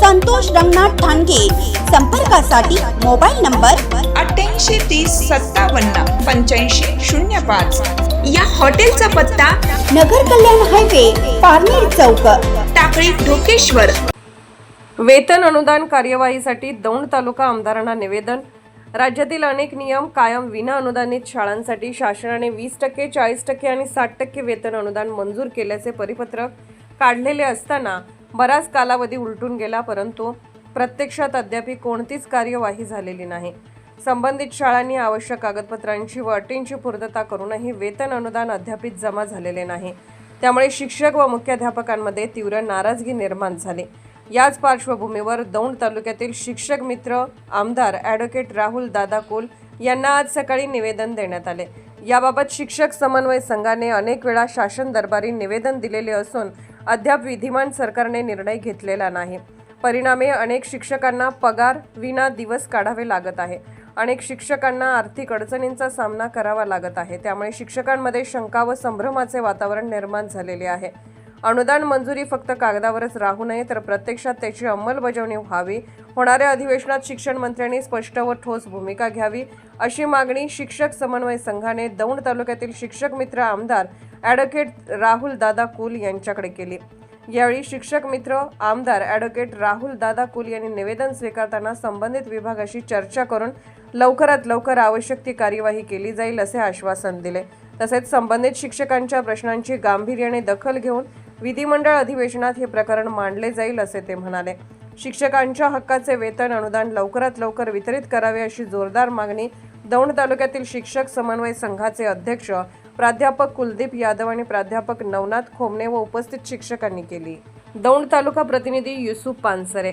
संतोष रंगनाथ ठाणगे. संपर्कासाठी mobile number अठ्ठ्याऐंशी तीस सत्तावन्न पंच्याऐंशी शून्य पाच. या हॉटेलचा पत्ता नगर कल्याण हायवे पारनेर चौक. टाकळी ढोकेश्वर. वेतन अनुदान कार्यवाहीसाठी दौंड तालुका आमदारांना निवेदन. राज्यातील अनेक नियम कायम विना अनुदानित शाळांसाठी शासनाने वीस टक्के चाळीस टक्के आणि साठ टक्के वेतन अनुदान मंजूर केल्याचे परिपत्रक काढलेले असताना बराच कालावधी उलटून गेला परंतु प्रत्यक्षात अद्याप कोणतीच कार्यवाही झालेली नाही. संबंधित शाळांनी आवश्यक कागदपत्रांची व अटींची पूर्तता करूनही वेतन अनुदान अद्याप जमा झालेले नाही. त्यामुळे शिक्षक व मुख्याध्यापकांमध्ये तीव्र नाराजगी निर्माण झाली. याच पार्श्वभूमीवर दौंड तालुक्यातील शिक्षक मित्र आमदार ॲडव्होकेट राहुल दादा कोल यांना आज सकाळी निवेदन देण्यात आले. याबाबत शिक्षक समन्वय संघाने अनेक वेळा शासन दरबारी निवेदन दिलेले असून अद्याप विधिमान सरकारने निर्णय घेतलेला नाही. परिणामी अनेक शिक्षकांना पगार विना दिवस काढावे लागत आहे. अनेक शिक्षकांना आर्थिक अडचणींचा सामना करावा लागत आहे. त्यामुळे शिक्षकांमध्ये शंका व संभ्रमाचे वातावरण निर्माण झालेले आहे. अनुदान मंजुरी फक्त कागदावरच राहू नये तर प्रत्यक्षात त्याची अंमलबजावणी व्हावी. होणाऱ्या अधिवेशनात शिक्षण मंत्र्यांनी स्पष्ट व ठोस भूमिका घ्यावी अशी मागणी शिक्षक समन्वय संघाने दौंड तालुक्यातील शिक्षक मित्र आमदार ॲडव्होकेट राहुल दादा कुल यांच्याकडे केली. यावेळी शिक्षक मित्र आमदार ॲडव्होकेट राहुल दादा कुल यांनी निवेदन स्वीकारताना संबंधित विभागाशी चर्चा करून लवकरात लवकर आवश्यक ती कार्यवाही केली जाईल असे आश्वासन दिले. तसेच संबंधित शिक्षकांच्या प्रश्नांची गांभीर्याने दखल घेऊन विधिमंडळ अधिवेशनात हे प्रकरण मांडले जाईल असे ते म्हणाले. शिक्षकांच्या हक्काचे वेतन अनुदान लवकरात लवकर वितरित करावे अशी जोरदार मागणी दौंड तालुक्यातील शिक्षक समन्वय संघाचे अध्यक्ष प्राध्यापक कुलदीप यादव आणि प्राध्यापक नवनाथ खोमणे व उपस्थित शिक्षकांनी केली. दौंड तालुका प्रतिनिधी युसुफ पानसरे